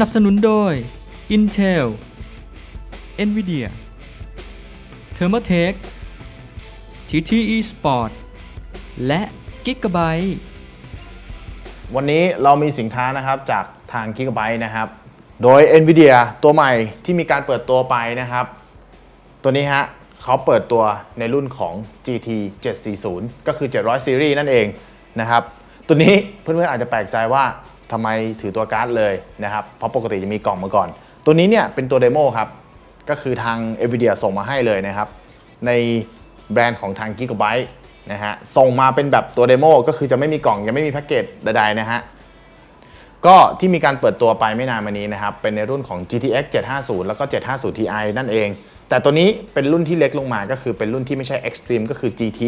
นับสนุนโดย Intel Nvidia Thermaltake TTE Sport และ Gigabyte วันนี้เรามีสินค้านะครับจากทาง Gigabyte นะครับ โดย NVIDIA ตัวใหม่ที่มีการเปิดตัวไปนะครับ ตัวนี้ฮะเขาเปิดตัวในรุ่นของ GT 740 ก็คือ 700ซีรีส์นั่นเองนะครับ ตัวนี้เพื่อนๆอาจจะแปลกใจว่า ทำไมถือตัวการ์ดเลยนะครับ เพราะปกติจะมีกล่องมาก่อน ตัวนี้เนี่ยเป็นตัวเดโมครับ ก็คือทาง NVIDIA ส่งมาให้เลยนะครับ ในแบรนด์ของทาง Gigabyte นะฮะ ส่งมาเป็นแบบตัวเดโมก็คือจะไม่มีกล่องยังไม่มีแพ็กเกจใดๆนะฮะ ก็ที่มีการเปิดตัวไปไม่นานมานี้นะครับ เป็นในรุ่นของ GTX 750 แล้วก็ 750 Ti นั่นเอง แต่ตัวนี้เป็นรุ่นที่เล็กลงมาก็คือเป็นรุ่นที่ไม่ใช่ Extreme ก็คือ GT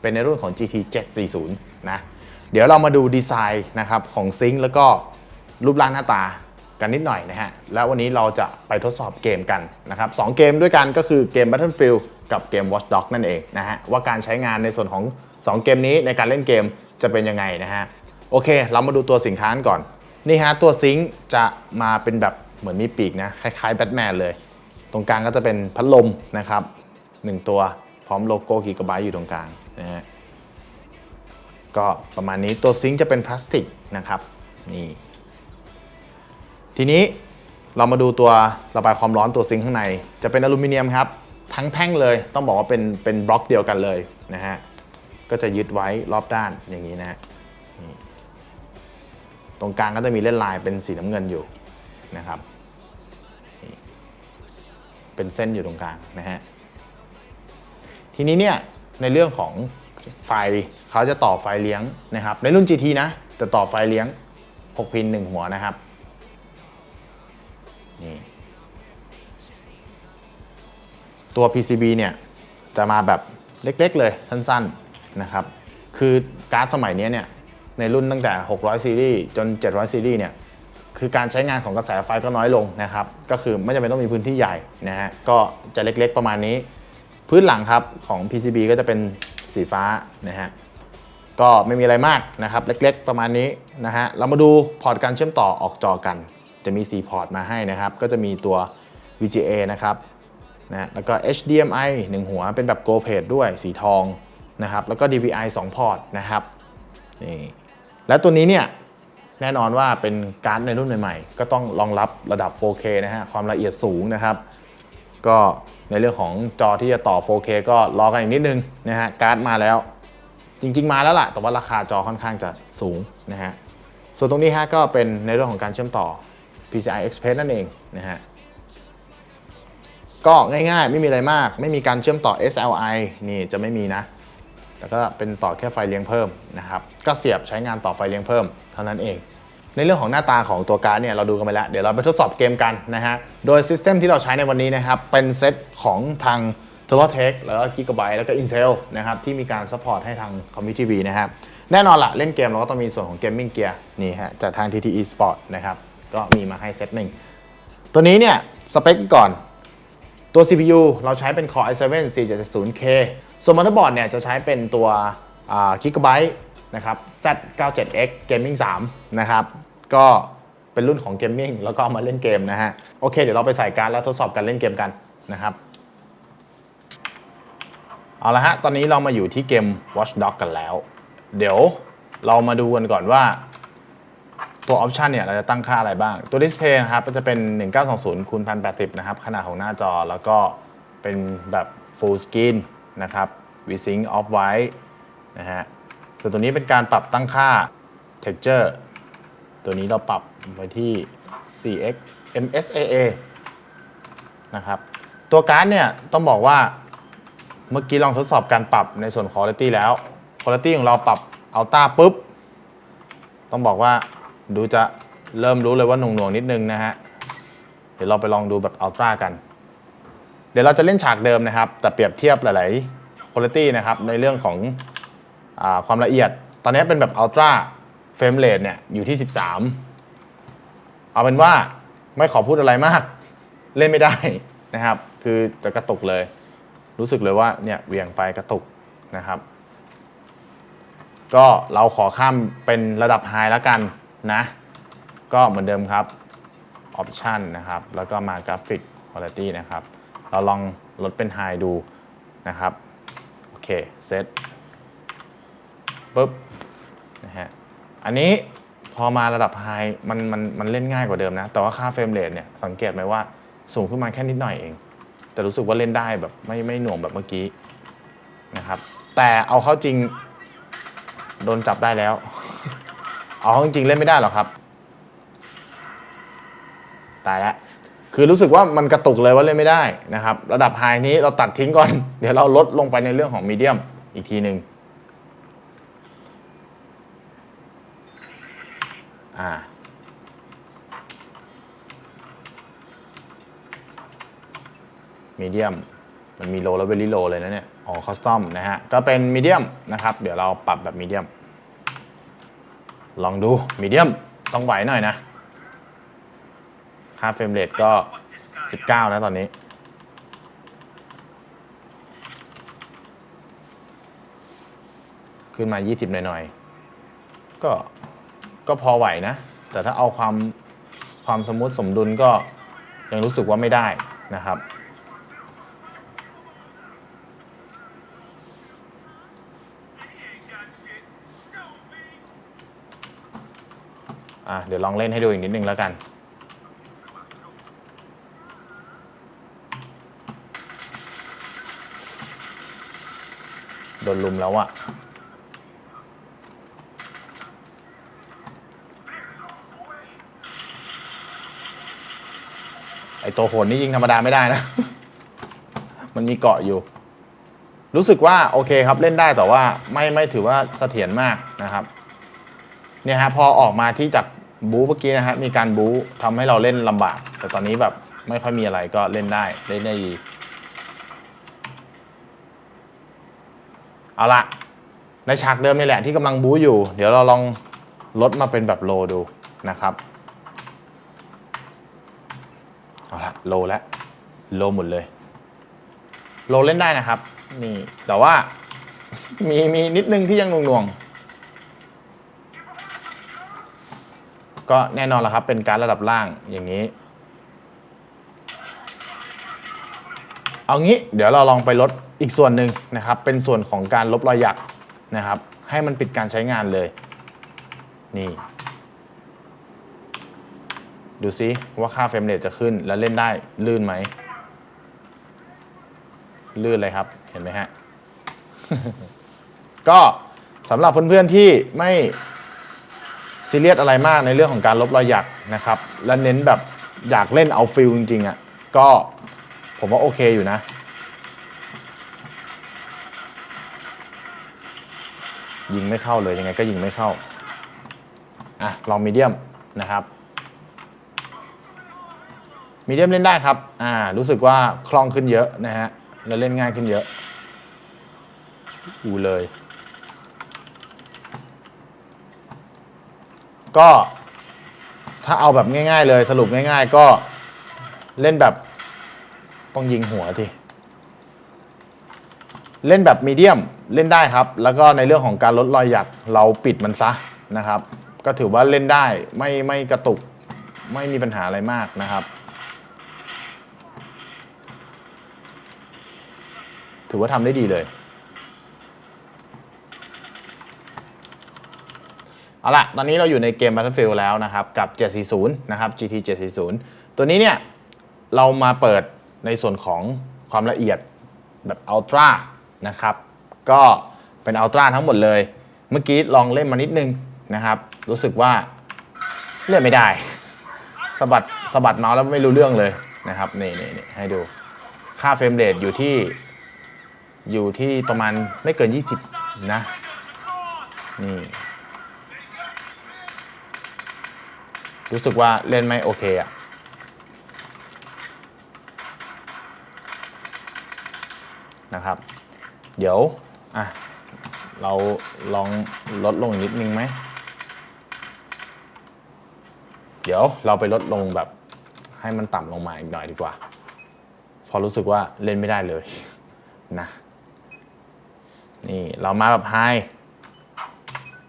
เป็นในรุ่นของ GT 740 นะ เดี๋ยวเรามาดูดีไซน์นะครับของซิงค์แล้วก็รูปร่างหน้าตากันนิดหน่อยนะฮะ แล้ววันนี้เราจะไปทดสอบเกมกันนะครับสองเกมด้วยกันก็คือเกม Battlefield กับเกม Watch Dogs นั่นเองนะฮะ ว่าการใช้งานในส่วนของ 2 เกมนี้ในการเล่นเกมจะเป็นยังไงนะฮะ โอเค เรามาดูตัวสินค้ากันก่อน นี่ฮะ ตัวซิงค์จะมาเป็นแบบเหมือนมีปีกนะ คล้ายๆแบทแมนเลย ตรงกลางก็จะเป็นพัดลมนะครับหนึ่งตัวพร้อมโลโก้กิกะไบต์อยู่ตรงกลางนะฮะ ก็ประมาณนี้ตัวซิงค์จะเป็นพลาสติกนะครับนี่ทีนี้เรามาดูตัวระบายความร้อนตัวซิงค์ข้างใน จะเป็นอลูมิเนียมครับ ทั้งแท่งเลยต้องบอกว่าเป็นเป็นบล็อกเดียวกันเลยนะฮะก็จะยึดไว้รอบด้านอย่างนี้นะฮะตรงกลางก็จะมีเล่นลายเป็นสีน้ำเงินอยู่นะครับเป็นเส้นอยู่ตรงกลางนะฮะทีนี้เนี่ยในเรื่องของ ไฟเขาจะต่อไฟเลี้ยงนะครับ ในรุ่น GT นะจะต่อไฟเลี้ยง 6 พิน 1 หัวนะครับ นี่ ตัว PCB เนี่ยจะมาแบบเล็กๆเลยสั้นๆนะครับ คือการ์ดสมัยนี้เนี่ยในรุ่นตั้งแต่ 600 ซีรีส์จน 700 ซีรีส์เนี่ยคือการใช้งานของกระแสไฟก็น้อยลงนะครับ ก็คือไม่จำเป็นต้องมีพื้นที่ใหญ่นะฮะก็จะเล็กๆประมาณนี้ พื้นหลังครับของ PCB ก็จะเป็น สีฟ้านะฮะก็ไม่มีอะไรมากนะครับเล็กๆ ประมาณนี้นะฮะเรามาดูพอร์ตการเชื่อมต่อออกจอกัน จะมี 4 พอร์ตมาให้นะครับ ก็จะมีตัว VGA นะครับนะแล้วก็ HDMI 1 หัวเป็นแบบ Go p a d ด้วยสีทองนะครับแล้วก็ DVI 2 พอร์ตนะครับนี่และตัวนี้เนี่ยแน่นอนว่าเป็นการ์ดในรุ่นใหม่ๆ ก็ต้องรองรับระดับ 4K นะฮะความละเอียดสูงนะครับ ก็ในเรื่องของจอที่จะต่อ 4K ก็รอกันอีกนิดนึงนะฮะการ์ดมาแล้ว จริง ๆ มาแล้วล่ะ แต่ว่าราคาจอค่อนข้างจะสูงนะฮะส่วนตรงนี้ฮะก็เป็นในเรื่องของการเชื่อมต่อ PCI Express นั่นเองนะฮะก็ง่ายๆ ไม่มีอะไรมาก ไม่มีการเชื่อมต่อ SLI นี่จะไม่มีนะแต่ก็เป็นต่อแค่ไฟเลี้ยงเพิ่มนะครับ ก็เสียบใช้งานต่อไฟเลี้ยงเพิ่มเท่านั้นเอง ในเรื่องของหน้าตาของตัวการ์ดเนี่ยเราดูกันไปแล้ว เดี๋ยวเราไปทดสอบเกมกันนะฮะ โดยซิสเต็มที่เราใช้ในวันนี้นะครับ เป็นเซตของทาง t e r r o t e c h แล้วก็ Gigabyte แล้วก็ Intel นะครับ ที่มีการซัพพอร์ตให้ทาง c o m m u TV นะครับ แน่นอนละเล่นเกมเราก็ต้องมีส่วนของ Gaming Gear นี่ฮะจากทาง TTE Sport นะครับ ก็มีมาให้เซตหนึ่งตัวนี้เนี่ยสเปคก่อนตัว CPU เราใช้เป็น Core i7 4770K ส่วนมอเตอร์บอร์ดเนี่ยจะใช้เป็นตัวอ่า Gigabyte นะครับ Z97X Gaming 3 นะครับก็เป็นรุ่นของ Gaming แล้วก็เอามาเล่นเกมนะฮะ โอเค เดี๋ยวเราไปใส่การดแล้วทดสอบการเล่นเกมกันนะครับ เอาละฮะ ตอนนี้เรามาอยู่ที่เกม Watch Dogs กันแล้ว เดี๋ยวเรามาดูกันก่อนว่าตัวออปชันเนี่ยเราจะตั้งค่าอะไรบ้าง ตัวดิสเพย์นะครับก็จะเป็น 1920คูณ1080 นะครับ ขนาดของหน้าจอแล้วก็เป็นแบบ full screen นะครับ VSync off white นะฮะ ส่วนตัวนี้เป็นการปรับตั้งค่า texture ตัวนี้เราปรับไว้ที่ 4x MSAA นะครับ ตัวการ์ดเนี่ยต้องบอกว่าเมื่อกี้ลองทดสอบการปรับในส่วน quality แล้ว quality ของเราปรับ Ultra ปุ๊บ ต้องบอกว่าดูจะเริ่มรู้เลยว่าหน่วงๆนิดนึงนะฮะ เดี๋ยวเราไปลองดูแบบอัลตร้ากัน เดี๋ยวเราจะเล่นฉากเดิมนะครับ แต่เปรียบเทียบหลายๆคุณภาพนะครับในเรื่องของ ความละเอียด ตอนนี้เป็นแบบอัลตร้าเฟรมเรทเนี่ยอยู่ที่ 13 เอาเป็นว่าไม่ขอพูดอะไรมาก เล่นไม่ได้นะครับ คือจะกระตุกเลย รู้สึกเลยว่าเนี่ยเวี่ยงไปกระตุกนะครับ ก็เราขอข้ามเป็นระดับไฮแล้วกันนะ ก็เหมือนเดิมครับ Option นะครับ แล้วก็มา Graphic Quality นะครับ เราลองลดเป็น High ดูนะครับ โอเคเซต ปุ๊บนะฮะอันนี้พอมาระดับ High มันมันมันเล่นง่ายกว่าเดิมนะ แต่ว่าค่าเฟรมเรทเนี่ยสังเกตไหมว่าสูงขึ้นมาแค่นิดหน่อยเอง แต่รู้สึกว่าเล่นได้แบบไม่ไม่หน่วงแบบเมื่อกี้นะครับ แต่เอาเข้าจริงโดนจับได้แล้ว เอาเข้าจริงเล่นไม่ได้หรอครับ ตายแล้วคือรู้สึกว่ามันกระตุกเลยว่าเล่นไม่ได้นะครับ ระดับไฮนี้เราตัดทิ้งก่อน เดี๋ยวเราลดลงไปในเรื่องของมีเดียมอีกทีหนึ่ง อ่ามีเดียมมันมีโลแล้วเวลิโลเลยนะเนี่ย อ๋อคอสตอมนะฮะ ก็เป็นมีเดียมนะครับ เดี๋ยวเราปรับแบบมีเดียม ลองดูมีเดียมต้องไหวหน่อยนะ ค่าเฟรมเรทก็ 19 นะตอนนี้ ขึ้นมา 20 หน่อยๆ ก็ ก็พอไหวนะ แต่ถ้าเอาความความสมมุติสมดุลก็ยังรู้สึกว่าไม่ได้นะครับอะเดี๋ยวลองเล่นให้ดูอีกนิดนึงแล้วกันโดนลุมแล้วอะ ตัวโหนนี่ยิงธรรมดาไม่ได้นะ มันมีเกาะอยู่ รู้สึกว่าโอเคครับเล่นได้แต่ว่าไม่ไม่ถือว่าเสถียรมากนะครับเนี่ยฮะพอออกมาที่จากบู๊เมื่อกี้นะฮะมีการบู๊ทำให้เราเล่นลำบาก แต่ตอนนี้แบบไม่ค่อยมีอะไรก็เล่นได้เล่นได้ดีเอาละในฉากเดิมนี่แหละที่กำลังบู๊อยู่ เดี๋ยวเราลองลดมาเป็นแบบโลดูนะครับ เอาละโลแล้วโลหมดเลย โลเล่นได้นะครับ นี่ แต่ว่า มีมีนิดนึงที่ยังหน่วงๆ ก็แน่นอนละครับ เป็นการระดับล่างอย่างนี้ เอางี้ เดี๋ยวเราลองไปลดอีกส่วนหนึ่งนะครับ เป็นส่วนของการลบรอยหยักนะครับ ให้มันปิดการใช้งานเลย นี่ ดูซิว่าค่าเฟรมเรทจะขึ้นแล้วเล่นได้ลื่นไหม ลื่นเลยครับ เห็นไหมฮะ ก็สำหรับเพื่อนๆที่ไม่ซีเรียสอะไรมากในเรื่องของการลบรอยหยักนะครับ และเน้นแบบอยากเล่นเอาฟิลจริงๆอะ่ะ ก็ผมว่าโอเคอยู่นะ ยิงไม่เข้าเลยยังไงก็ยิงไม่เข้า อะลองมีเดียมนะครับ มีเดียมเล่นได้ครับ อ่า รู้สึกว่าคล่องขึ้นเยอะนะฮะ แล้วเล่นง่ายขึ้นเยอะอูเลย ก็ถ้าเอาแบบง่าย ๆ เลย สรุปง่าย ๆ ก็เล่นแบบต้องยิงหัวทีเล่นแบบมีเดียมเล่นได้ครับ แล้วก็ในเรื่องของการลดรอยหยักเราปิดมันซะนะครับ ก็ถือว่าเล่นได้ไม่ไม่กระตุกไม่มีปัญหาอะไรมากนะครับ ถือว่าทำได้ดีเลยเอาล่ะตอนนี้เราอยู่ในเกม Battlefield แล้วนะครับ กับ 740 นะครับ GT 740 ตัวนี้เนี่ย เรามาเปิดในส่วนของความละเอียดแบบ Ultra นะครับ ก็เป็น Ultra ทั้งหมดเลย เมื่อกี้ลองเล่นมานิดนึงนะครับ รู้สึกว่าเล่นไม่ได้สะบัดสะบัดเมาส์แล้วไม่รู้เรื่องเลยนะครับ นี่นี่นี่ให้ดู ค่าเฟรมเรทอยู่ที่ อยู่ที่ประมาณไม่เกิน 20 นะ นี่ รู้สึกว่าเล่นไม่โอเคอะนะครับ เดี๋ยว อะ เราลองลดลงอีกนิดนึงไหม เดี๋ยวเราไปลดลงแบบให้มันต่ำลงมาอีกหน่อยดีกว่า พอรู้สึกว่าเล่นไม่ได้เลยนะ นี่เรามาแบบไฮ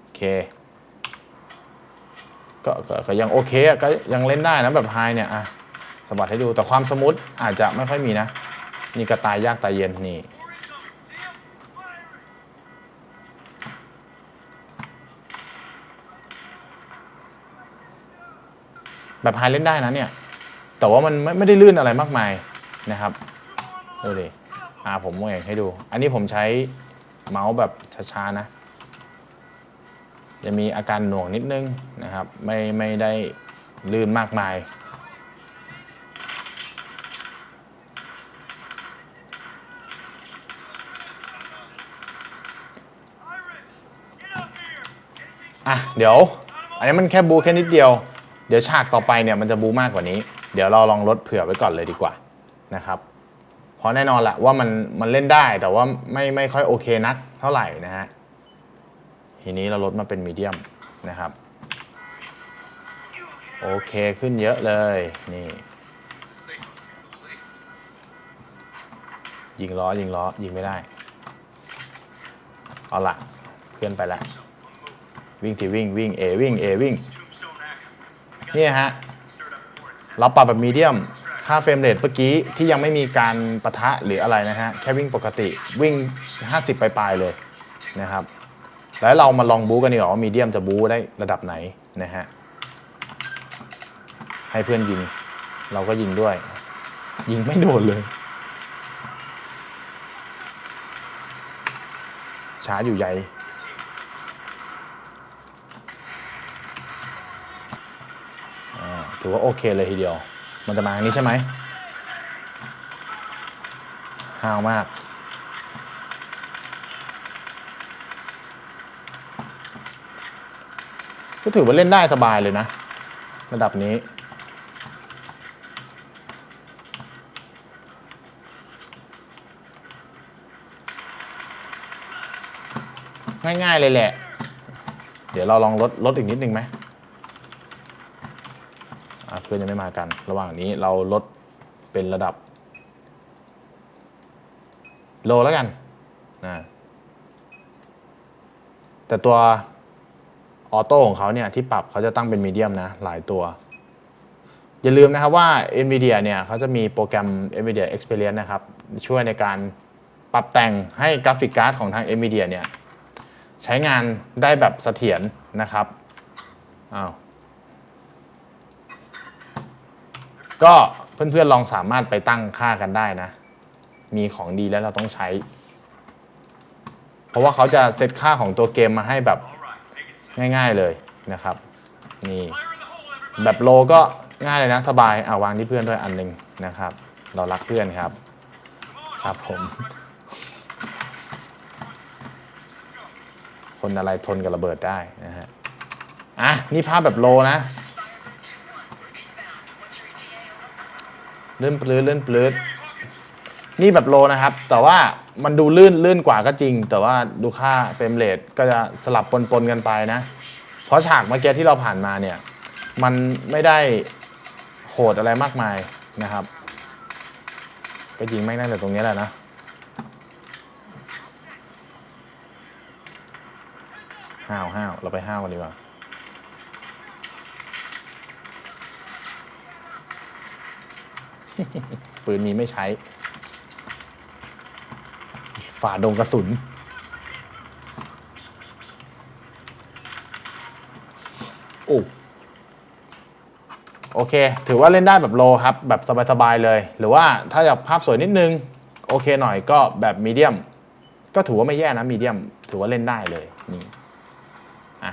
โอเคก็ก็ก็ยังโอเคก็ยังเล่นได้นะแบบไฮเนี่ยอะสบัดให้ดูแต่ความสมูทอาจจะไม่ค่อยมีนะ นี่กระตายยากตายเย็นนี่แบบไฮเล่นได้นะเนี่ย แต่ว่ามันไม่ไม่ได้ลื่นอะไรมากมายนะครับดูดิอ่าผมมองเองให้ดู อันนี้ผมใช้ เมาส์แบบช้าๆนะ จะมีอาการหน่วงนิดนึงนะครับ ไม่ไม่ได้ลื่นมากมายอะเดี๋ยว อันนี้มันแค่บูแค่นิดเดียว เดี๋ยวฉากต่อไปเนี่ยมันจะบูมากกว่านี้ เดี๋ยวเราลองลดเผื่อไว้ก่อนเลยดีกว่านะครับ เพราะแน่นอนแหละว่ามันมันเล่นได้แต่ว่าไม่ไม่ค่อยโอเคนักเท่าไหร่นะฮะทีนี้เราลดมาเป็นมีเดียมนะครับโอเคขึ้นเยอะเลยนี่ยิงล้อยิงล้อยิงไม่ได้ เอาละเพื่อนไปล้ววิ่งที่วิ่งวิ่งเอวิ่งเอวิ่งนี่ฮะเราปรับแบบมีเดียม ค่าเฟรมเรทเมื่อกี้ที่ยังไม่มีการปะทะหรืออะไรนะฮะ แค่วิ่งปกติวิ่ง 50 ปลายๆเลยนะครับ แล้วเรามาลองบู๊กันดีกว่าว่ามีเดียมจะบู๊ได้ระดับไหนนะฮะ ให้เพื่อนยิง เราก็ยิงด้วย ยิงไม่โดนเลย ช้าอยู่ใหญ่ถือว่าโอเคเลยทีเดียว มันจะมาทางนี้ใช่ไหมห้าวมาก ก็ถือว่าเล่นได้สบายเลยนะ ระดับนี้ ง่ายๆเลยแหละ เดี๋ยวเราลองลดลดอีกนิดนึงไหม เพื่อนยังไม่มากัน ระหว่างนี้เราลดเป็นระดับ โลแล้วกันนะแต่ตัวออโต้ของเขาเนี่ยที่ปรับเขาจะตั้งเป็นมีเดียมนะ หลายตัว อย่าลืมนะครับว่า NVIDIA เนี่ยเขาจะมีโปรแกรม NVIDIA Experience นะครับ ช่วยในการปรับแต่งให้กราฟิกการ์ดของทาง NVIDIA เนี่ยใช้งานได้แบบเสถียรนะครับอ้าว ก็เพื่อนๆลองสามารถไปตั้งค่ากันได้นะ มีของดีแล้วเราต้องใช้ เพราะว่าเขาจะเซตค่าของตัวเกมมาให้แบบง่าย ๆเลยนะครับ นี่แบบโลก็ง่ายเลยนะสบายเอาวางที่เพื่อนด้วยอันหนึงนะครับ เรารักเพื่อนครับ ครับผม คนอะไรทนกับระเบิดได้นะฮะอะนี่ภาพแบบโลนะ เลื่อนปลื้ดเลื่อนปลื้ดนี่แบบโลนะครับ แต่ว่ามันดูลื่นลื่นกว่าก็จริง แต่ว่าดูค่าเฟรมเรทก็จะสลับปนๆกันไปนะ เพราะฉากเมื่อกี้ที่เราผ่านมาเนี่ย มันไม่ได้โหดอะไรมากมายนะครับ ก็ยิงไม่งตั้แต่ตรงนี้แหละนะห้าวห้าวเราไปห้าวกันดีกว่า ปืนมีไม่ใช้ ฝ่าดงกระสุน โอ้โอเค ถือว่าเล่นได้แบบโลครับ แบบสบายๆเลย หรือว่าถ้าอยากภาพสวยนิดนึง โอเคหน่อยก็แบบมีเดียม ก็ถือว่าไม่แย่นะมีเดียม ถือว่าเล่นได้เลยนี่อะ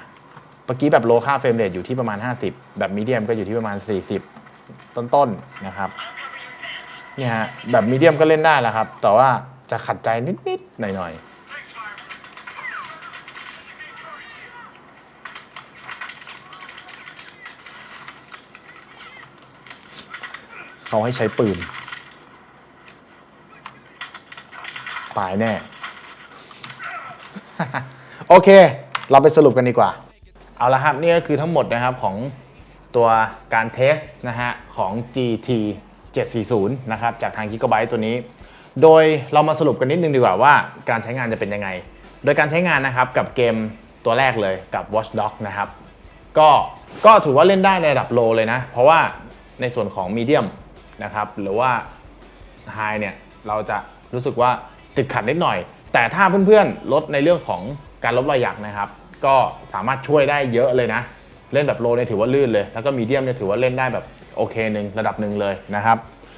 เมื่อกี้แบบโลค่าเฟรมเรทอยู่ที่ประมาณ 50 แบบมีเดียมก็อยู่ที่ประมาณ 40 ต้นๆนะครับ เนี่ยฮะแบบมีเดียมก็เล่นได้แหล้วครับ แต่ว่าจะขัดใจนิดๆหน่อยๆเขาให้ใช้ปืน ตายแน่ โอเค เราไปสรุปกันดีกว่า เอาละครับ นี่ก็คือทั้งหมดนะครับของตัวการเทสนะฮะของ GT 740 นะครับ จากทาง Gigabyte ตัวนี้ โดยเรามาสรุปกันนิดนึงดีกว่าว่าการใช้งานจะเป็นยังไง โดยการใช้งานนะครับกับเกมตัวแรกเลยกับ Watchdog นะครับ ก็ก็ถือว่าเล่นได้ในระดับโลเลยนะ เพราะว่าในส่วนของมีเดียมนะครับหรือว่าไฮเนี่ยเราจะรู้สึกว่าติดขัดนิดหน่อย แต่ถ้าเพื่อนๆลดในเรื่องของการลบรอยหยักนะครับ ก็สามารถช่วยได้เยอะเลยนะ เล่นแบบโลเนี่ยถือว่าลื่นเลย แล้วก็มีเดียมเนี่ยถือว่าเล่นได้แบบ โอเคหนึ่งระดับหนึ่งเลยนะครับ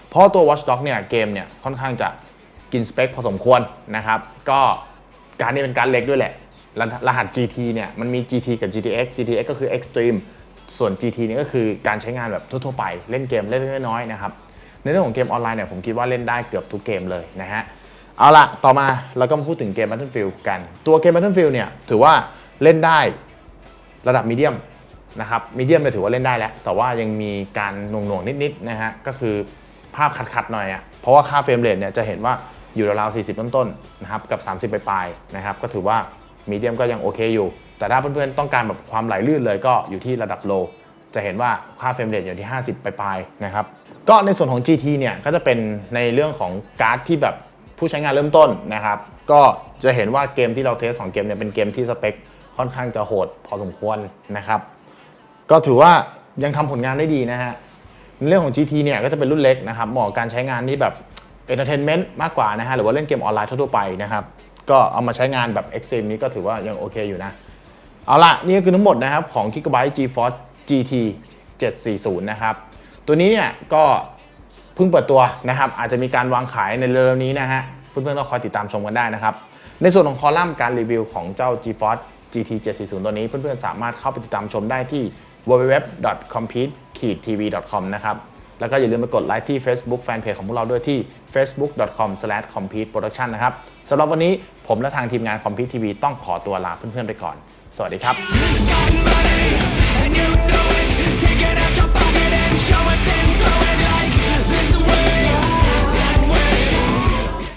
เพราะตัว Watch Dogs เนี่ยเกมเนี่ยค่อนข้างจะกินสเปคพอสมควรนะครับก็การนี้เป็นการเล็กด้วยแหละรหัสรหัส GT เนี่ยมันมี GT กับ GTX GTX ก็คือ Extreme ส่วน GT นี่ก็คือการใช้งานแบบทั่วๆไปเล่นเกมเล่นน้อยๆนะครับในเรื่องของเกมออนไลน์เนี่ยผมคิดว่าเล่นได้เกือบทุกเกมเลยนะฮะเอาละต่อมาเราก็มาพูดถึงเกม Battlefield กัน ตัวเกม Battlefield เนี่ยถือว่าเล่นได้ระดับมีเดียม นะครับมีเดียมเนี่ยถือว่าเล่นได้แล้ว แต่ว่ายังมีการหน่วงๆ นิดๆนะฮะก็คือภาพขัดๆหน่อยอะ่ะเพราะว่าค่าเฟรมเรทเนี่ยจะเห็นว่าอยู่ราวๆ40 ต้นๆนะครับกับ 30 ปลายๆนะครับก็ถือว่ามีเดียมก็ยังโอเคอยู่ แต่ถ้าเพื่อนๆต้องการแบบความไหลลื่นเลยก็อยู่ที่ระดับโลจะเห็นว่าค่าเฟรมเรทอยู่ที่ 50 ปลายๆนะครับก็ในส่วนของ GT เนี่ยก็จะเป็นในเรื่องของการ์ดที่แบบผู้ใช้งานเริ่มต้นนะครับก็จะเห็นว่าเกมที่เราเทสสองเกมเนี่ยเป็นเกมที่สเปคค่อนข้างจะโหดพอสมควรนะครับ ก็ถือว่ายังทำผลงานได้ดีนะฮะในเรื่องของ GT เนี่ยก็จะเป็นรุ่นเล็กนะครับเหมาะกับการใช้งานที่แบบเอนเตอร์เทนเมนต์มากกว่านะฮะหรือว่าเล่นเกมออนไลน์ทั่วไปนะครับก็เอามาใช้งานแบบเอ็กซ์ตรีมนี้ก็ถือว่ายังโอเคอยู่นะ เอาละนี่ก็คือทั้งหมดนะครับของ Gigabyte GeForce GT 740 นะครับ ตัวนี้เนี่ยก็เพิ่งเปิดตัวนะครับ อาจจะมีการวางขายในเร็วๆนี้นะฮะเพื่อนๆก็คอยติดตามชมกันได้นะครับ ในส่วนของคอลัมน์การรีวิวของเจ้า GeForce GT 740 ตัวนี้เพื่อนๆสามารถเข้าไปติดตามชมได้ที่ www.compete-tv.com นะครับ แล้วก็อย่าลืมไปกดไลค์ที่ Facebook Fanpage ของพวกเราด้วยที่ facebook.com/competeproduction นะครับสำหรับวันนี้ผมและทางทีมงาน Compete TV ต้องขอตัวลาเพื่อนๆไปก่อน สวัสดีครับ